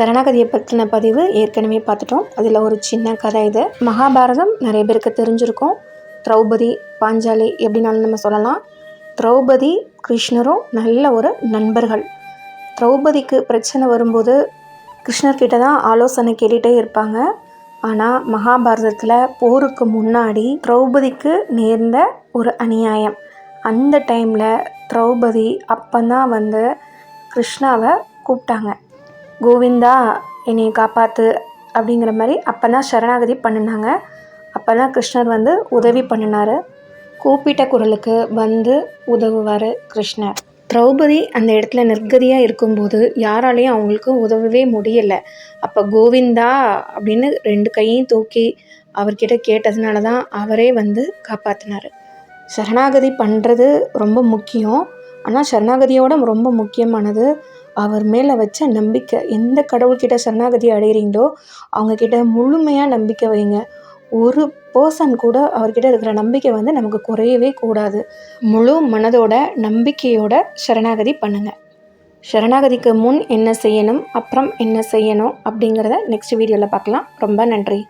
சரணாகதியை பற்றின பதிவு ஏற்கனவே பார்த்துட்டோம். அதில் ஒரு சின்ன கதை இது. மகாபாரதம் நிறைய பேருக்கு தெரிஞ்சிருக்கும். திரௌபதி பாஞ்சாலி எப்படின்னாலும் நம்ம சொல்லலாம். திரௌபதி கிருஷ்ணரும் நல்ல ஒரு நண்பர்கள். திரௌபதிக்கு பிரச்சனை வரும்போது கிருஷ்ணர்கிட்ட தான் ஆலோசனை கேட்டுகிட்டே இருப்பாங்க. ஆனால் மகாபாரதத்தில் போருக்கு முன்னாடி திரௌபதிக்கு நேர்ந்த ஒரு அநியாயம். அந்த டைமில் திரௌபதி தான் வந்து கிருஷ்ணாவை கூப்பிட்டாங்க. கோவிந்தா என்னை காப்பாற்று அப்படிங்கிற மாதிரி அப்போ தான் சரணாகதி பண்ணினாங்க. அப்போ தான் கிருஷ்ணர் வந்து உதவி பண்ணினார். கூப்பிட்ட குரலுக்கு வந்து உதவுவார் கிருஷ்ணர். திரௌபதி அந்த இடத்துல நிர்கதியாக இருக்கும்போது யாராலையும் அவங்களுக்கு உதவவே முடியலை. அப்போ கோவிந்தா அப்படின்னு ரெண்டு கையும் தூக்கி அவர்கிட்ட கேட்டதுனால தான் அவரே வந்து காப்பாற்றினார் சரணாகதி பண்ணுறது ரொம்ப முக்கியம். ஆனால் சரணாகதியோட ரொம்ப முக்கியமானது அவர் மேலே வச்ச நம்பிக்கை எந்த கடவுள்கிட்ட சரணாகதி அடைகிறீங்களோ அவங்கக்கிட்ட முழுமையாக நம்பிக்கை வைங்க. ஒரு பர்சன் கூட அவர்கிட்ட இருக்கிற நம்பிக்கை வந்து நமக்கு குறையவே கூடாது. முழு மனதோட நம்பிக்கையோட சரணாகதி பண்ணுங்கள் சரணாகதிக்கு முன் என்ன செய்யணும் அப்புறம் என்ன செய்யணும் அப்படிங்கிறத நெக்ஸ்ட் வீடியோவில் பார்க்கலாம். ரொம்ப நன்றி.